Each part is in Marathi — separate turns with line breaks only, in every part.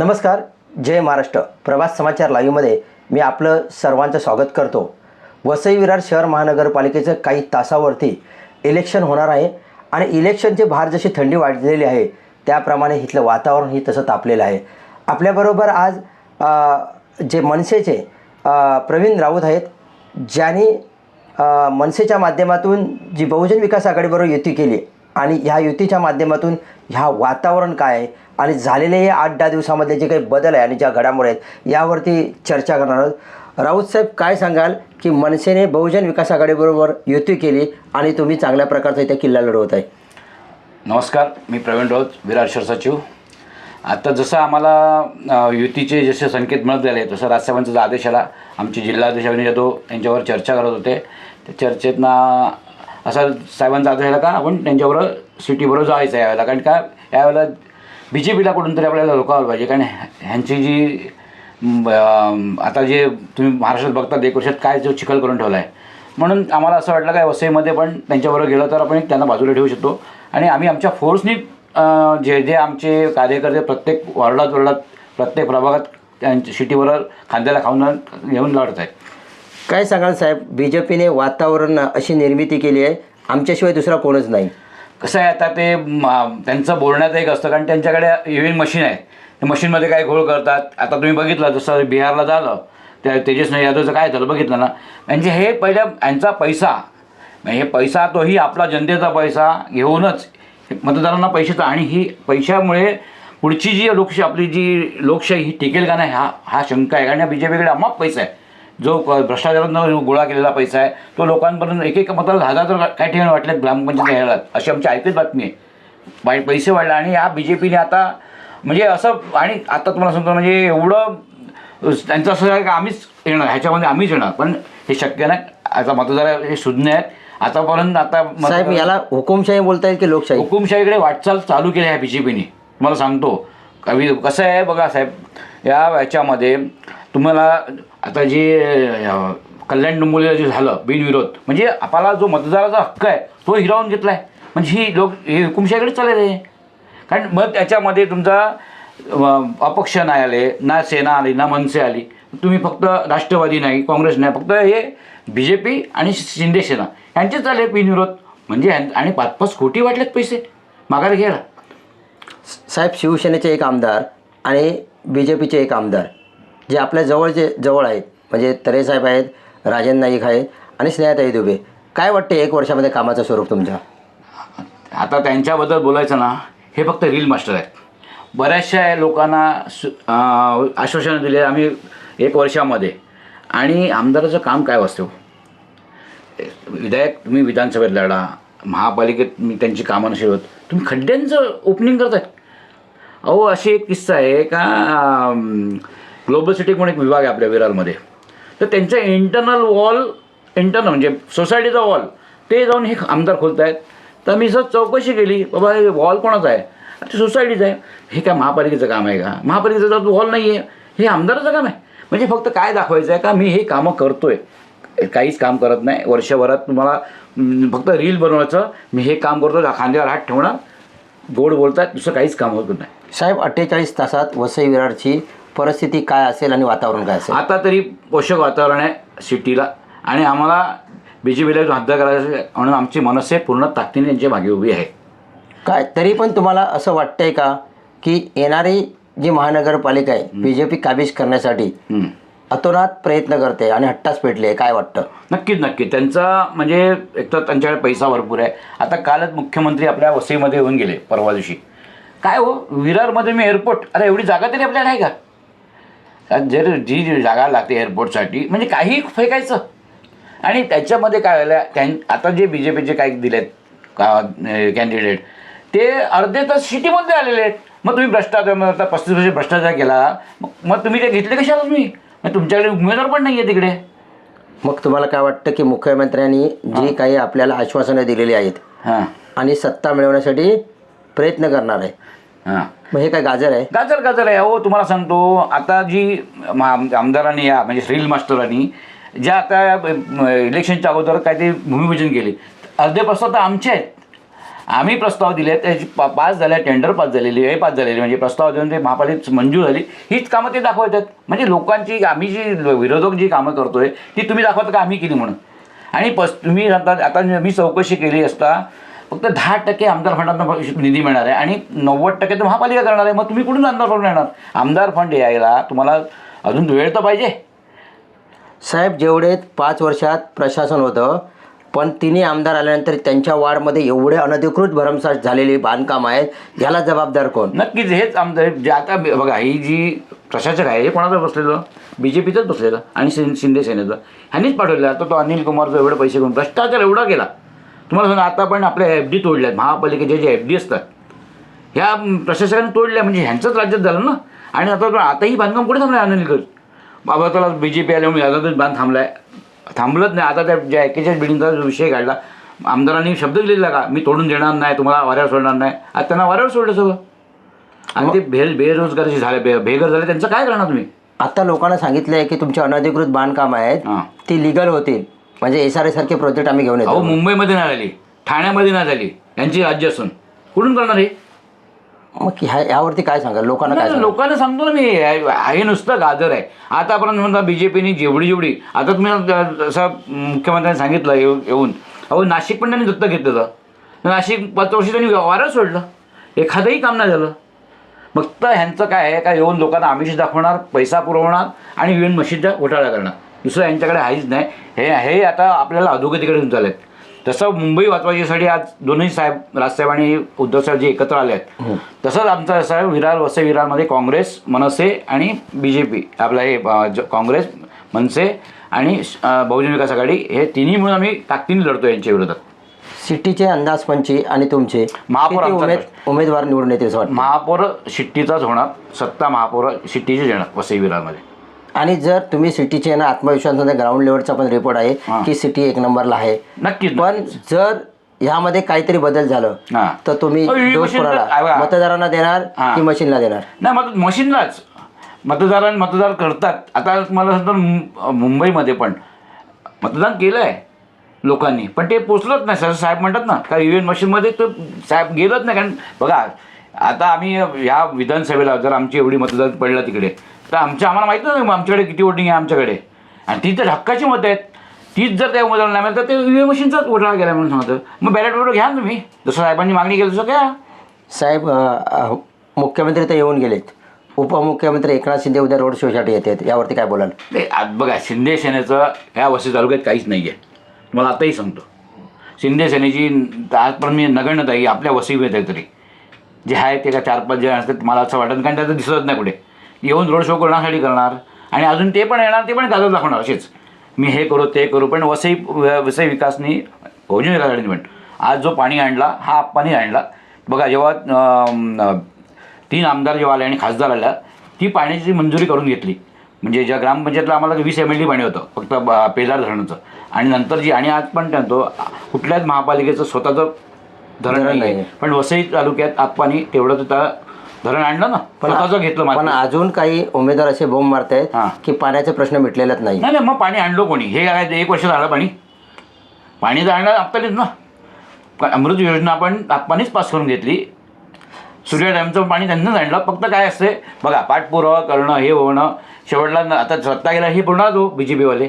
नमस्कार जय महाराष्ट्र. प्रवास समाचार लाईव्हमध्ये मी आपलं सर्वांचं स्वागत करतो. वसई विरार शहर महानगरपालिकेचं काही तासावरती इलेक्शन होणार आहे आणि इलेक्शनची भार जशी थंडी वाढलेली आहे त्याप्रमाणे इथलं वातावरणही तसं तापलेलं आहे. आपल्याबरोबर आज जे मनसेचे प्रवीण राऊत आहेत ज्यांनी मनसेच्या माध्यमातून जी बहुजन विकास आघाडीबरोबर युती केली आणि ह्या युतीच्या माध्यमातून ह्या वातावरण काय आहे आणि झालेले हे आठ दहा दिवसामध्ये जे काही बदल आहे आणि ज्या घडामोडी आहेत यावरती चर्चा करणार आहोत. राऊत साहेब काय सांगाल की मनसेने बहुजन विकास आघाडीबरोबर युती केली आणि तुम्ही चांगल्या प्रकारचा इथे किल्ला लढवत आहे?
नमस्कार मी प्रवीण राऊत विरार शर सचिव. आता जसं आम्हाला युतीचे जसे संकेत मिळत गेले तसं राजसाहेबांचा आदेश आला आमचे जिल्हाध्यक्ष अविनाश जाधव यांच्यावर चर्चा करत होते. त्या चर्चेतना असा साहेबांचा आदेश आला का आपण त्यांच्याबरोबर सिटीबरोबर जायचं यावेळेला? कारण का यावेळेला बी जे पीला कुठून तरी आपल्याला रोखावलं पाहिजे. कारण ह्यांची जी आता जे तुम्ही महाराष्ट्रात बघता एक वर्षात काय जो चिखल करून ठेवला आहे म्हणून आम्हाला असं वाटलं काय वसईमध्ये पण त्यांच्याबरोबर गेलं तर आपण एक त्यांना बाजूला ठेवू शकतो. आणि आम्ही आमच्या फोर्सनी जे जे आमचे कार्यकर्ते प्रत्येक वॉर्डात वार्डात प्रत्येक प्रभागात त्यांच्या सिटीवर खांद्याला खाऊन घेऊन लढत आहेत
काय सांगाल साहेब? बी जे पीने वातावरण अशी निर्मिती केली आहे. आमच्याशिवाय दुसरा कोणच नाही.
कसं आहे आता ते त्यांचं बोलण्यात एक असतं कारण त्यांच्याकडे इव्हिन मशीन आहे. त्या मशीनमध्ये काय घोळ करतात? आता तुम्ही बघितलं जसं बिहारला झालं त्या तेजस यादवचं काय झालं बघितलं ना? म्हणजे हे पहिल्या यांचा पैसा हे पैसा तोही आपला जनतेचा पैसा घेऊनच मतदारांना पैशाचा आणि ही पैशामुळे पुढची जी लोकशाही आपली जी लोकशाही ही टिकेल का नाही हा हा शंका आहे. कारण या बी जे पीकडे अमाप पैसा आहे. जो भ्रष्टाचारानं गोळा केलेला पैसा आहे तो लोकांपर्यंत एक एक मताला दहा तर काही ठिकाणी वाटले ग्रामपंचायत घ्यायला अशी आमची ऐकत बातमी आहे. पैसे वाढले आणि या बी जे पीने आता म्हणजे असं आणि आता तुम्हाला सांगतो म्हणजे एवढं त्यांचं असं आहे की आम्हीच येणार ह्याच्यामध्ये आम्हीच येणार. पण हे शक्य नाही. आता मतदार हे शून्य आहेत. आतापर्यंत आता
साहेब याला हुकुमशाही बोलता येईल की लोकशाही?
हुकुमशाहीकडे वाटचाल चालू केली आहे बी जे पीने तुम्हाला सांगतो. कवी कसं आहे बघा साहेब या याच्यामध्ये तुम्हाला आता जे कल्याण डोंबिवलीला जे झालं बिनविरोध म्हणजे आपला जो मतदाराचा हक्क आहे तो हिरावून घेतला आहे म्हणजे ही लोक हे हुकुमशाहीकडे चालले आहे कारण मग त्याच्यामध्ये तुमचा अपक्ष नाही आले ना सेना आली ना मनसे आली. तुम्ही फक्त राष्ट्रवादी नाही काँग्रेस नाही फक्त हे बी जे पी आणि शिंदे सेना. यांचेच आले बिनविरोध. म्हणजे ह्यां- आणि पाच पाच कोटी वाटलेत पैसे. माघार घ्यायला
साहेब शिवसेनेचे एक आमदार आणि बी जे पीचे एक आमदार. जे आपल्या जवळचे जवळ आहेत म्हणजे तरेसाहेब आहेत राजन नाईक आहेत आणि स्नेहाताई दुबे. काय वाटते एक वर्षामध्ये कामाचं स्वरूप तुमच्या?
आता त्यांच्याबद्दल बोलायचं ना हे फक्त रील मास्टर आहेत. बऱ्याचशा लोकांना सु आश्वासनं दिले आम्ही एक वर्षामध्ये. आणि आमदाराचं काम काय वाचतो विधायक तुम्ही विधानसभेत लढा महापालिकेत मी त्यांची कामं नसेल होत. तुम्ही खड्ड्यांचं ओपनिंग करताय अहो अशी एक किस्सा आहे का ग्लोबल सिटी म्हणून एक विभाग आहे आपल्या विरारमध्ये. तर त्यांच्या इंटरनल वॉल इंटरनल म्हणजे सोसायटीचा वॉल ते जाऊन हे आमदार खोलत आहेत. तर मी जर चौकशी केली बाबा हे वॉल कोणाचा आहे? ते सोसायटीचं आहे. हे काय महापालिकेचं काम आहे का? महापालिकेचं वॉल नाही आहे हे आमदाराचं काम आहे. म्हणजे फक्त काय दाखवायचं आहे का? मी हे कामं करतो आहे काहीच काम करत नाही. वर्षभरात तुम्हाला फक्त रील बनवायचं. मी हे काम करतो खांद्यावर हात ठेवणार? गोड बोलतात दुसरं काहीच काम होत नाही.
साहेब अठ्ठेचाळीस तासात वसई विरारची परिस्थिती काय असेल आणि वातावरण काय असेल?
आता तरी पोषक वातावरण आहे सिटीला. आणि आम्हाला बी जे पीला हद्द करायचं म्हणून आमची मनसे पूर्ण ताकदीने त्यांच्या मागे उभी आहे.
काय तरी पण तुम्हाला असं वाटतंय का की येणारी जी महानगरपालिका आहे बी जे पी काबीज करण्यासाठी. अतोनात प्रयत्न करते आणि हट्टाच पेटले काय वाटतं?
नक्कीच नक्की त्यांचा म्हणजे एक तर त्यांच्याकडे पैसा भरपूर आहे. आता कालच मुख्यमंत्री आपल्या वसईमध्ये येऊन गेले परवा दिवशी. काय हो विरारमध्ये मी एअरपोर्ट अरे एवढी जागा तरी आपल्याला आहे का? जर जी जी जागा लागते एअरपोर्टसाठी म्हणजे काही फेकायचं. आणि त्याच्यामध्ये काय झालं त्यां आता जे बी जे पीचे काही दिलेत का कॅन्डिडेट ते अर्धे तर सिटीमध्ये आलेले आहेत. मग तुम्ही भ्रष्टाचार आता पस्तीस वर्ष भ्रष्टाचार केला मग मग तुम्ही ते घेतले कशाला तुम्ही? मग तुमच्याकडे उमेदवार पण नाही आहे तिकडे.
मग तुम्हाला काय वाटतं की मुख्यमंत्र्यांनी जी काही आपल्याला आश्वासनं दिलेली आहेत आणि सत्ता मिळवण्यासाठी प्रयत्न करणार आहे?
हां.
मग हे काय गाजर आहे?
गाजर गाजर आहे. हो तुम्हाला सांगतो. आता जी आम- आमदारांनी या म्हणजे श्रील मास्टरांनी ज्या आता इलेक्शनच्या अगोदर काय ते भूमिपूजन केले. अर्धे प्रस्ताव तर आमचे आहेत. आम्ही प्रस्ताव दिले त्याची पा पास झाल्या टेंडर पास झालेली हे पास झालेली म्हणजे प्रस्ताव देऊन ते महापालिकेत मंजूर झाली. हीच कामं ते दाखवतात. म्हणजे लोकांची आम्ही जी विरोधक जी कामं करतोय ती तुम्ही दाखवता का आम्ही केली म्हणून? आणि पस तुम्ही आता आता मी चौकशी केली असता फक्त दहा टक्के आमदार फंडातून निधी मिळणार आहे आणि नव्वद टक्के तर महापालिका करणार आहे. मग तुम्ही कुठून आमदार फंड येणार आमदार फंड यायला तुम्हाला अजून वेळ तर पाहिजे.
साहेब जेवढे पाच वर्षात प्रशासन होतं पण तिन्ही आमदार आल्यानंतर त्यांच्या वार्डमध्ये एवढे अनधिकृत भरमसाठ झालेली बांधकाम आहेत याला जबाबदार कोण?
नक्कीच हेच आमदार जे आता बघा ही जी प्रशासक आहे हे कोणाचं बसलेलं? बी जे पीचंच बसलेलं आणि शिंदे सेनेचं. ह्यांनीच पाठवलेलं. आता तो अनिल कुमारचं एवढे पैसे घेऊन भ्रष्टाचार एवढा केला. तुम्हाला सांगा आता पण आपल्या एफ डी तोडल्यात महापालिकेचे जे एफ डी असतात. ह्या प्रशासकाने तोडल्या म्हणजे ह्यांचंच राज्यात झालं ना? आणि आता आताही बांधकाम कुठे थांबलं अनिलकर बाबा त्याला बी जे पी आल्यामुळे यादवच बांध थांबलाय. थांबलंच नाही. आता त्या ज्या एकेचाळीस बिल्डिंगचा जो विषय काढला. आमदारांनी शब्द दिलेला का? मी तोडून देणार नाही तुम्हाला वाऱ्यावर सोडणार नाही. आता त्यांना वाऱ्यावर सोडलं सगळं. आणि ते बे बेरोजगारी झाले बे बेघर झाले. त्यांचं काय करणार तुम्ही?
आता लोकांना सांगितलं आहे की तुमचे अनधिकृत बांधकाम आहेत. ती लिगल होतील. म्हणजे एस आर एस सारखे प्रोजेक्ट आम्ही घेऊन
अहो
येतो
मुंबईमध्ये नाही झाली. ठाण्यामध्ये नाही झाली. यांची राज्य असून. कुठून करणार हे?
मग ह्या यावरती काय सांगाल? लोकांना काय सांगाल?
लोकांना सांगतो ना मी. हे हे नुसतं गाजर आहे. आतापर्यंत म्हणता बी जे पीने जेवढी जेवढी आता तुम्ही असं मुख्यमंत्र्यांनी सांगितलं येऊ येऊन. अहो नाशिक पण त्यांनी दत्तक घेतलं नाशिक पाच वर्ष त्यांनी वारं सोडलं. एखादंही काम नाही झालं. फक्त ह्यांचं काय आहे? का येऊन लोकांना आमिष दाखवणार पैसा पुरवणार आणि युएन मशीदचा घोटाळा करणार. दुसरं यांच्याकडे आहेच नाही. हे हे आता आपल्याला अधोगतीकडे घेऊन चालत तसं मुंबई वाचवायच्यासाठी आज दोन्ही साहेब राजसाहेब आणि उद्धवसाहेब जे एकत्र आले आहेत तसंच आमचं असं आहे विरार वसई विरारमध्ये काँग्रेस मनसे आणि बी जे पी आपलं हे काँग्रेस मनसे आणि बहुजन विकास आघाडी हे तिन्ही मिळून आम्ही ताकदीने लढतो यांच्या विरोधात.
सिटीचे अंदाजपंची आणि तुमचे?
महापौर
उमेद उमेदवार निवडून वाटतं?
महापौर शिट्टीचाच होणार सत्ता महापौर शिट्टीचे येणार वसई विरारमध्ये.
आणि जर तुम्ही सिटीचे ना आत्मविश्वास ग्राउंड लेवलचा पण रिपोर्ट आहे. की सिटी एक नंबरला आहे.
नक्कीच
पण जर ह्यामध्ये काहीतरी बदल झालं तर तुम्ही दोष कोणाला. मतदारांना देणार. की मशीनला देणार?
नाही मशीनलाच मतदारांनी मतदार करतात. आता मला सांगतो मुंबईमध्ये पण मतदान केलं आहे लोकांनी. पण ते पोचलंच नाही. सर साहेब म्हणतात ना का ई मशीनमध्ये तर साहेब गेलंच नाही. कारण बघा आता आम्ही ह्या विधानसभेला जर आमची एवढी मतदान पडलं तिकडे तर आमच्या आम्हाला माहीत नाही आमच्याकडे किती वोटिंग आहे आमच्याकडे. आणि ती तर हक्काची मतं आहेत. तीच जर त्या उमेदवार नाही मिळाली तर ते ई मशीनचाच घोटाळा गेला म्हणून सांगतं. मग बॅलेट पेपर घ्या ना तुम्ही. जसं साहेबांनी मागणी केली तसं घ्या
साहेब अ, मुख्यमंत्री तर येऊन गेलेत. उपमुख्यमंत्री एकनाथ शिंदे उद्या रोड शोसाठी येतात. यावरती काय बोलाल?
नाही आज बघा शिंदे सेनेचं ह्या वसई तालुक्यात काहीच नाही आहे तुम्हाला आताही सांगतो. शिंदे सेनेची आजपर्यंत मी नगण्यता आहे आपल्या वसईमध्ये तरी. जे आहे ते का चार पाच जण असतात मला असं वाटत कारण त्याचं दिसत नाही कुठे. येऊन रोड शो करण्यासाठी करणार आणि अजून ते पण येणार ते पण कागद दाखवणार असेच मी हे करू ते करू पण वसई वसई विकासनी बहुजन विकास अरेंजमेंट आज जो पाणी आणला हा आप्पानी आणला. बघा जेव्हा तीन आमदार जेव्हा आले आणि खासदार आल्या ती पाण्याची मंजुरी करून घेतली म्हणजे ज्या ग्रामपंचायतला आम्हाला वीस एम एल डी पाणी होतं फक्त ब- धरणाचं आणि नंतर जी आणि आज पण त्यांतो कुठल्याच महापालिकेचं स्वतःचं धरण नाही पण वसई तालुक्यात आप्पानी तेवढं तिथं धरण आणलं ना? स्वतःचं घेतलं
पण अजून काही उमेदवार असे बोंब मारतायत
हां.
की पाण्याचा प्रश्न मिटलेलाच नाही.
नाही नाही मग पाणी आणलं कोणी? हे काय एक वर्ष झालं पाणी. पाणी तर आणलं आपल्यालाच ना. पण अमृत योजना आपण आप्पानीच पास करून घेतली. सूर्य डॅमचं पाणी त्यांनीच आणलं. फक्त काय असते बघा पाठपुरावा करणं हे होणं. शेवटला आता सत्ता गेला हे पूर्ण तो बी जे पीवाले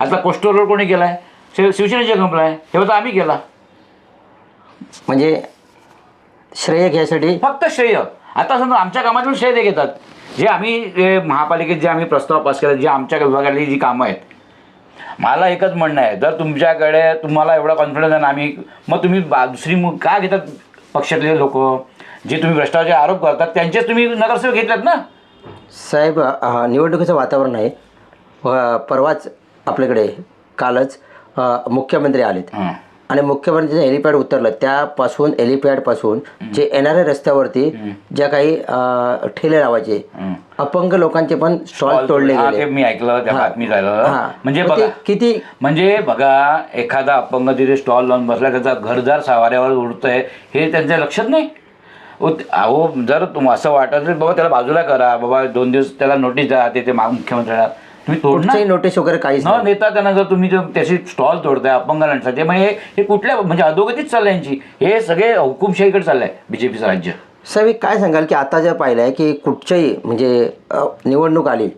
आता कोस्टल रोड कोणी केला आहे शिव शिवसेनेच्या कंपला आहे. हे होतं आम्ही केला.
म्हणजे श्रेय घ्यायसाठी?
फक्त श्रेय. आता समजा आमच्या कामातून श्रेय ते घेतात. जे आम्ही ए, महापालिकेत जे आम्ही प्रस्ताव पास केला जे आमच्या विभागातली जी कामं आहेत. मला एकच म्हणणं आहे जर तुमच्याकडे तुम्हाला एवढा कॉन्फिडन्स आहे ना आम्ही मग तुम्ही बा दुसरी मग का घेतात पक्षातले लोक? जे तुम्ही भ्रष्टाचार आरोप करतात त्यांचेच तुम्ही नगरसेवक घेतलात ना?
साहेब अ, निवडणुकीचं वातावरण आहे. व परवाच आपल्याकडे कालच अ, मुख्यमंत्री आलेत.
हं.
आणि मुख्यमंत्र्यांचं हेलिपॅड उतरलं त्यापासून हेलिपॅडपासून जे येणाऱ्या रस्त्यावरती ज्या काही अ, ठेले लावायचे. अपंग लोकांचे पण स्टॉल तोडले
हा, ते
गेले
मी ऐकलं त्या. बातमी झालं
हा.
म्हणजे
मग ते
बघा
किती
म्हणजे बघा एखादा अपंग तिथे स्टॉल लावून बसला त्याचा घरदार सावाऱ्यावर उडतंय हे त्यांच्या लक्षात नाही? ओ, ते- अहो जर तुम असं वाटत असेल बाबा त्याला बाजूला करा बाबा दोन दिवस त्याला नोटीस द्या ते ते मा- मुख्यमंत्र्यांना तुम्ही तोडणार?
नोटीस वगैरे काहीच
न त्यांना जर तुम्ही जर त्याची स्टॉल तोडताय अपंगांसाठी मग हे हे कुठल्या म्हणजे अधोगतीच चाललंय यांची. हे सगळे हुकुमशाहीकडे चाललंय बीजेपीचं राज्य.
साहेब एक काय सांगाल की आता जे पाहिलं आहे की कुठच्याही म्हणजे निवडणूक आली.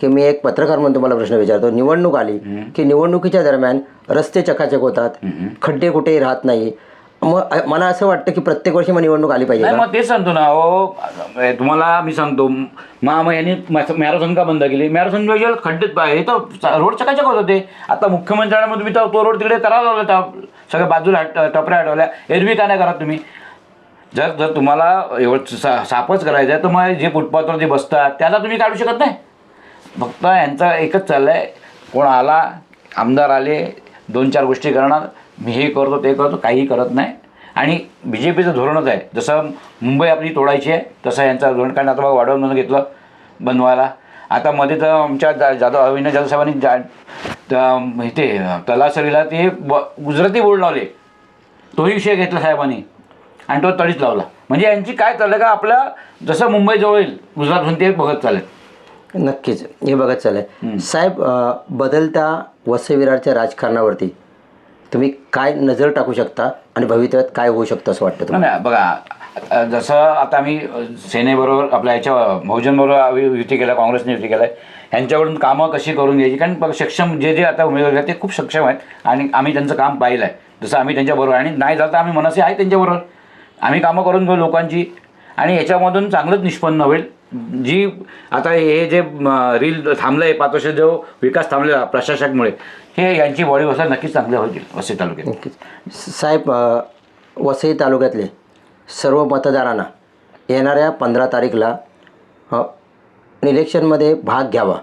की मी एक पत्रकार म्हणून तुम्हाला प्रश्न विचारतो निवडणूक आली की निवडणुकीच्या दरम्यान रस्ते चकाचक होतात खड्डे कुठेही राहत नाही मग मला असं वाटतं की प्रत्येक वर्षी मग निवडणूक आली पाहिजे
नाही
का?
मग तेच सांगतो ना अहो तुम्हाला मी सांगतो मग यांनी मॅरेथॉन का बंद केली? मॅरेथॉन वेळेला खड्डेत हे तर रोड चकाचक होत होते. आता मुख्यमंत्र्यांना तुम्ही तो तो रोड तिकडे करायला लावला त्या सगळ्या बाजूला हट टपऱ्या हटवल्या. एरवी का नाही करत तुम्ही? जर जर तुम्हाला एवढं सा सापच करायचं आहे तर मग जे फुटपाथवर जे बसतात त्याला तुम्ही काढू शकत नाही. फक्त यांचा एकच चाललं आहे कोण आला आमदार आले दोन चार गोष्टी करणार मी हे करतो ते करतो काही करत नाही. आणि बी जे पीचं धोरणच आहे. जसं मुंबई आपली तोडायची आहे तसं यांचं धोरण कारण आता बघा वाढवून घेतलं बनवायला. आता मध्ये तर आमच्या जा जाधव अविनाश जाधव साहेबांनी जा त- तलासरीला ते ब गुजराती बोर्ड लावले. तोही विषय घेतला साहेबांनी. आणि तो तडीच लावला. म्हणजे यांची काय चाललं का आपलं जसं मुंबई जवळ येईल गुजरातहून ते बघत चालेल
नक्कीच. हे बघत चाललंय. साहेब अ, बदलत्या वसविरारच्या राजकारणावरती तुम्ही काय नजर टाकू शकता आणि भवितव्यात काय होऊ शकतं असं वाटतं तुम्हाला?
नाही बघा जसं आता आम्ही सेनेबरोबर आपल्या याच्या बहुजनबरोबर आम्ही युती केला काँग्रेसने युती केला आहे ह्यांच्याकडून कामं कशी करून घ्यायची? कारण बघा, सक्षम जे जे आता उमेदवार आहेत ते खूप सक्षम आहेत आणि आम्ही त्यांचं काम पाहिलं आहे जसं आम्ही त्यांच्याबरोबर आणि नाही झालं तर आम्ही मनसे आहे त्यांच्याबरोबर. आम्ही कामं करून घेऊ लोकांची आणि याच्यामधून चांगलंच निष्पन्न होईल. जी आता हे जे रील थांबलं आहे पाच वर्ष जो विकास थांबलेला प्रशासकमुळे हे यांची बॉडी बसा नक्कीच चांगल्या होतील वसई तालुक्यात.
नक्कीच. साहेब वसई तालुक्यातले सर्व मतदारांना येणाऱ्या पंधरा तारीखला निरीक्षणमध्ये इलेक्शनमध्ये भाग घ्यावा.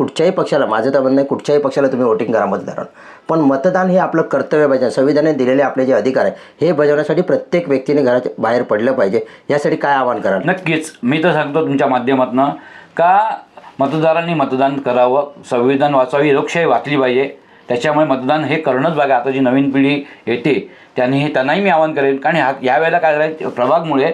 कुठच्याही पक्षाला माझं तर म्हणणं कुठच्याही पक्षाला तुम्ही वोटिंग करा मतदारांना. पण मतदान हे आपलं कर्तव्य पाहिजे संविधानाने दिलेले आपले जे अधिकार आहे हे बजावण्यासाठी प्रत्येक व्यक्तीने घराच्या बाहेर पडलं पाहिजे. यासाठी काय आवाहन कराल?
नक्कीच. मी तर सांगतो तुमच्या माध्यमातून का मतदारांनी मतदान करावं संविधान वाचावी लोकशाही वाचली पाहिजे. त्याच्यामुळे मतदान हे करणंच बघा. आता जी नवीन पिढी येते त्यांनी हे त्यांनाही मी आवाहन करेन. कारण ह्या यावेळेला काय झालं प्रभागमुळे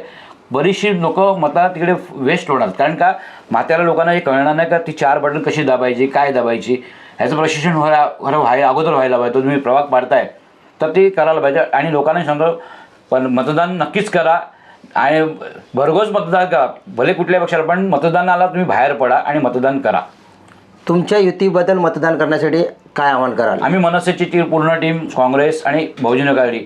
बरीचशी लोक मता तिकडे वेस्ट होणार. कारण का म्हाताऱ्या लोकांना हे कळणार नाही का ती चार बटन कशी दाबायची काय दाबायची? ह्याचं प्रशिक्षण व्हायला खरं व्हायला अगोदर व्हायला पाहिजे. तुम्ही प्रभाग पाडताय तर ते करायला पाहिजे. आणि लोकांना सांगतो पण मतदान नक्कीच करा. आणि भरघोस मतदान करा. भले कुठल्या पक्षाला पण मतदानाला तुम्ही बाहेर पडा आणि मतदान करा.
तुमच्या युतीबद्दल मतदान करण्यासाठी काय आवाहन कराल?
आम्ही मनसेची टीम पूर्ण टीम काँग्रेस आणि बहुजन आघाडी.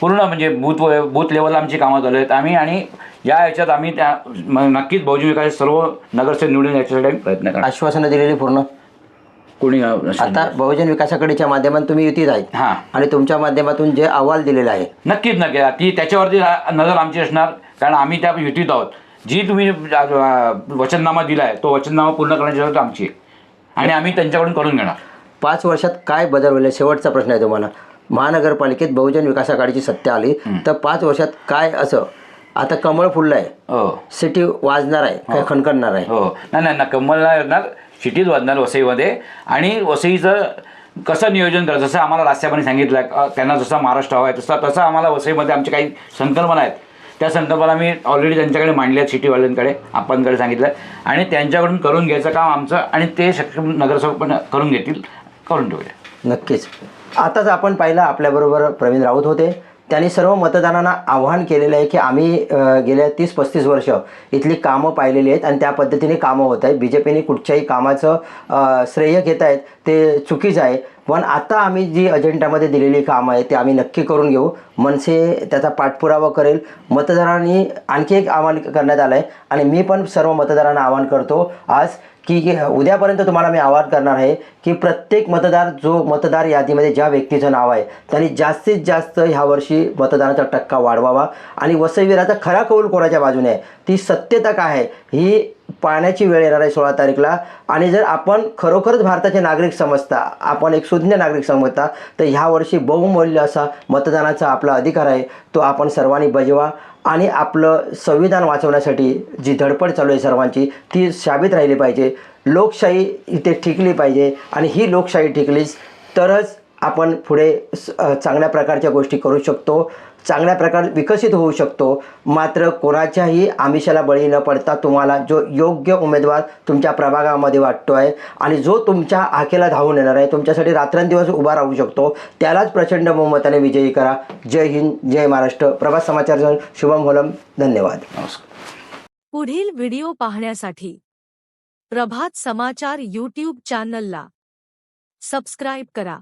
पूर्ण म्हणजे बूथ बूथ लेवलला आमची कामं चालू आहेत. आम्ही आणि या ह्याच्यात आम्ही त्या म- नक्कीच बहुजन विकास सर्व नगरसेवक निवडून याच्यासाठी आम्ही प्रयत्न करणार.
आश्वासनं दिलेली पूर्ण?
कोणी
आता बहुजन विकास आघाडीच्या माध्यमातून तुम्ही युतीत आहेत
हां.
आणि तुमच्या माध्यमातून जे अहवाल दिलेला आहे.
नक्कीच नक्की ती त्याच्यावरती रा- नजर आमची असणार. कारण आम्ही त्या युतीत आहोत. जी तुम्ही अ, वचननामा दिला आहे तो वचननामा पूर्ण करण्याची जबाबदारी आमची आहे. आणि आम्ही त्यांच्याकडून करून घेणार.
पाच वर्षात काय बदल होईल शेवटचा प्रश्न आहे तुम्हाला. महानगरपालिकेत बहुजन विकास आघाडीची सत्ता आली. तर पाच वर्षात काय असं आता कमळ फुललं आहे
हो.
सिटी वाजणार आहे काय खणखणणार आहे.
हो. नाही नाही ना नाही येणार सिटीत वाजणार वसईमध्ये. आणि वसईचं कसं नियोजन करायचं जसं आम्हाला रास्त्यापणे सांगितलं आहे त्यांना जसा महाराष्ट्र हवा आहे तसा तसं आम्हाला वसईमध्ये आमचे काही संकल्पना आहेत. त्या संकल्पना मी ऑलरेडी त्यांच्याकडे मांडल्या आहेत सिटीवाल्यांकडे आपणकडे सांगितलं. आहे आणि त्यांच्याकडून करून घ्यायचं काम आमचं आणि ते सक्षम नगरसेवक पण करून घेतील करून ठेवूया.
नक्कीच. आताच आपण पाहिलं आपल्याबरोबर प्रवीण राऊत होते. त्यांनी सर्व मतदारांना आव्हान केलेलं आहे की आम्ही गेल्या तीस पस्तीस वर्ष इथली कामं पाहिलेली आहेत आणि त्या पद्धतीने कामं होत आहेत. बी जे पीने कुठच्याही कामाचं श्रेय घेत आहेत ते चुकीचं आहे. पण आता आम्ही जी अजेंडामध्ये दिलेली कामं आहे ते आम्ही नक्की करून घेऊ. मनसे त्याचा पाठपुरावा करेल. मतदारांनी आणखी एक आवाहन करण्यात आलं आहे आणि मी पण सर्व मतदारांना आवाहन करतो. आज की उद्यापर्यंत तुम्हाला मी आवाहन करणार आहे की प्रत्येक मतदार जो मतदार यादीमध्ये ज्या व्यक्तीचं नाव आहे त्यांनी जास्तीत जास्त ह्यावर्षी मतदानाचा टक्का वाढवावा. आणि वसईवीराचा खरा कौल कोणाच्या बाजूने आहे? ती सत्यता काय आहे? ही पाहण्याची वेळ येणार आहे सोळा तारीखला. आणि जर आपण खरोखरच भारताचे नागरिक समजता आपण एक सुज्ञ नागरिक समजता तर ह्या वर्षी बहुमूल्य असा मतदानाचा आपला अधिकार आहे तो आपण सर्वांनी बजवा. आणि आपलं संविधान वाचवण्यासाठी जी धडपड चालू आहे सर्वांची ती साबित राहिली पाहिजे. लोकशाही इथे टिकली पाहिजे आणि ही लोकशाही टिकलीच तरच आपण पुढे चांगल्या प्रकारच्या गोष्टी करू शकतो. चांगल्या प्रकारे विकसित होऊ शकतो. मात्र कोणाच्याही आमिषाला बळी न पडता तुम्हाला जो योग्य उमेदवार तुमच्या प्रभागामध्ये वाटतो आहे आणि जो तुमच्या आखेला धावून येणार आहे तुमच्यासाठी रात्रंदिवस उभा राहू शकतो त्यालाच प्रचंड बहुमताने विजयी करा. जय हिंद जय महाराष्ट्र. प्रभात समाचार शुभम होलम. धन्यवाद.
नमस्कार.
पुढील व्हिडिओ पाहण्यासाठी प्रभात समाचार यूट्यूब चॅनलला सबस्क्राईब करा.